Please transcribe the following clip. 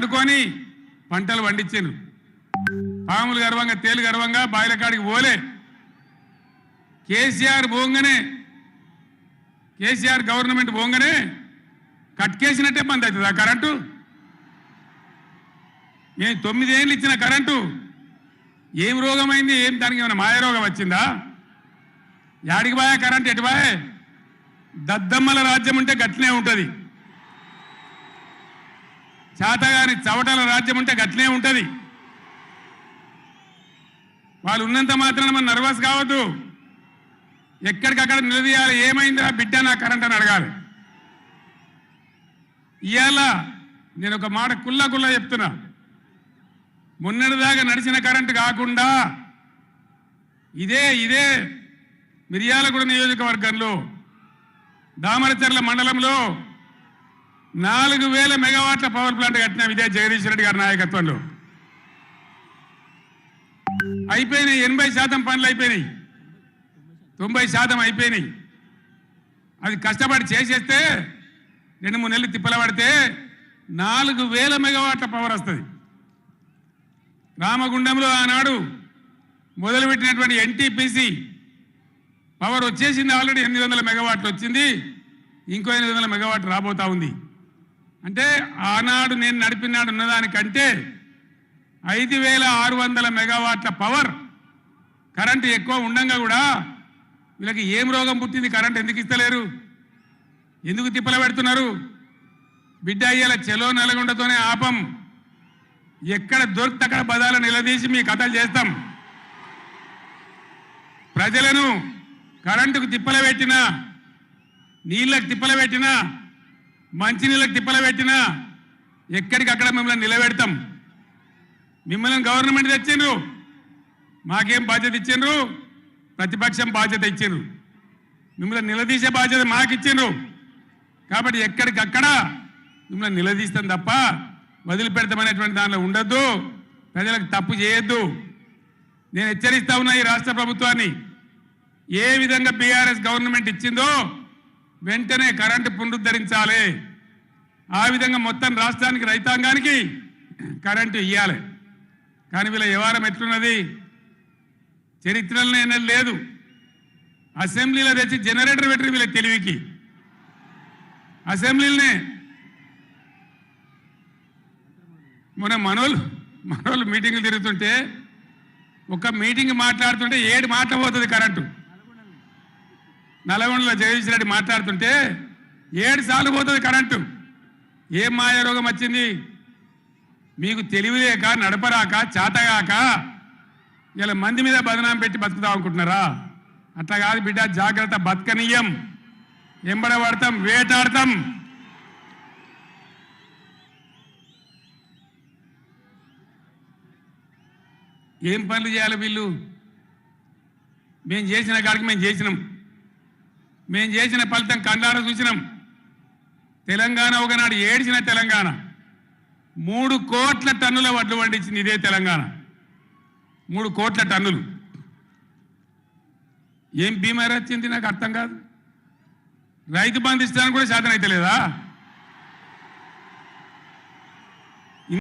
అందుకొని పంటలు పండించాను పాములు గర్వంగా తేలు గర్వంగా బాయిల కాడికి పోలే. కేసీఆర్ పోగానే కేసీఆర్ గవర్నమెంట్ పోగానే కట్కేసినట్టే బంద్ అవుతుంది. ఆ కరెంటు? నేను తొమ్మిదేళ్ళు ఇచ్చిన కరెంటు ఏం రోగమైంది? ఏం దానికి ఏమైనా మాయ రోగం వచ్చిందా? యాడికి బాయా కరెంట్? ఎటు బాయే దద్దమ్మల రాజ్యం ఉంటే గట్లనే ఉంటుంది. చేతగాని చవటల రాజ్యం ఉంటే గట్లనే ఉంటుంది. వాళ్ళు ఉన్నంత మాత్రాన మనం నర్వస్ కావద్దు. ఎక్కడికక్కడ నిలదీయాలి. ఏమైందిరా బిడ్డ నా కరెంట్ అని అడగాలి. ఇవాళ నేను ఒక మాట కుల్లా కుల్లా చెప్తున్నా. మొన్నటిదాకా నడిచిన కరెంటు కాకుండా ఇదే ఇదే మిర్యాలగూడ నియోజకవర్గంలో దామరచర్ల మండలంలో నాలుగు వేల మెగావాట్ల పవర్ ప్లాంట్ కట్టిన ఇదే జగదీష్ రెడ్డి గారి నాయకత్వంలో. అయిపోయినాయి ఎనభై శాతం పనులు అయిపోయినాయి. తొంభై శాతం అయిపోయినాయి. అది కష్టపడి చేసేస్తే రెండు మూడు నెలలు తిప్పల పడితే నాలుగు వేల మెగావాట్ల పవర్ వస్తుంది. రామగుండంలో ఆనాడు మొదలుపెట్టినటువంటి ఎన్టీపీసీ పవర్ వచ్చేసింది ఆల్రెడీ ఎనిమిది వందల మెగావాట్లు వచ్చింది. ఇంకో ఎనిమిది వందల మెగావాట్ రాబోతా ఉంది. అంటే ఆనాడు నేను నడిపినాడు ఉన్నదానికంటే ఐదు వేల ఆరు వందల మెగావాట్ల పవర్ కరెంటు ఎక్కువ ఉండంగా కూడా వీళ్ళకి ఏం రోగం పుట్టింది కరెంట్ ఎందుకు ఇస్తలేరు? ఎందుకు తిప్పల పెడుతున్నారు? బిడ్డ అయ్యేలా చెలో నల్గొండతోనే ఆపం. ఎక్కడ దొరికితే అక్కడ బదాలు నిలదీసి మీ కథలు చేస్తాం. ప్రజలను కరెంటుకు తిప్పల పెట్టినా నీళ్ళకు తిప్పల పెట్టినా మంచినీళ్ళకి తిప్పల పెట్టినా ఎక్కడికక్కడ మిమ్మల్ని నిలబెడతాం. మిమ్మల్ని గవర్నమెంట్ తెచ్చిండ్రు. మాకేం బాధ్యత ఇచ్చిండ్రు? ప్రతిపక్షం బాధ్యత ఇచ్చిండ్రు. మిమ్మల్ని నిలదీసే బాధ్యత మాకు ఇచ్చిండ్రు కాబట్టి ఎక్కడికక్కడ మిమ్మల్ని నిలదీస్తాం తప్ప వదిలిపెడతామనేటువంటి దానిలో ఉండొద్దు. ప్రజలకు తప్పు చేయొద్దు. నేను హెచ్చరిస్తా ఉన్నా ఈ రాష్ట్ర ప్రభుత్వాన్ని. ఏ విధంగా బీఆర్ఎస్ గవర్నమెంట్ ఇచ్చిందో వెంటనే కరెంటు పునరుద్ధరించాలి. ఆ విధంగా మొత్తం రాష్ట్రానికి రైతాంగానికి కరెంటు ఇవ్వాలి కానీ వీళ్ళ వ్యవహారం ఎట్లున్నది? చరిత్రలోనే లేదు. అసెంబ్లీలో తెచ్చి జనరేటర్ పెట్టిన వీళ్ళ తెలివికి. అసెంబ్లీలనే. మొన్న మనోళ్ళు మనోళ్ళు మీటింగ్లు తిరుగుతుంటే ఒక మీటింగ్ మాట్లాడుతుంటే ఏడు మాట పోతుంది కరెంటు. నల్గొండలో జగదీష్ రెడ్డి మాట్లాడుతుంటే ఏడు సార్లు పోతుంది కరెంటు. ఏం మాయ రోగం వచ్చింది? మీకు తెలివిలేక నడపరాక చేతగాక ఇలా మంది మీద బదనాం పెట్టి బతుకుతాం అనుకుంటున్నారా? అట్లా కాదు బిడ్డ జాగ్రత్త బతకనీయం. ఎంబడబడతాం వేటాడతాం. ఏం పనులు చేయాలి వీళ్ళు? మేము చేసిన కాడికి మేము చేసినాం. మేము చేసిన ఫలితం కండార చూసినాం. తెలంగాణ ఒకనాడు ఏడిచిన తెలంగాణ. మూడు కోట్ల టన్నుల వడ్లు పండించింది ఇదే తెలంగాణ. మూడు కోట్ల టన్నులు. ఏం బీమారి వచ్చింది నాకు అర్థం కాదు. రైతు బంధిస్తానికి కూడా శాతం అయితే లేదా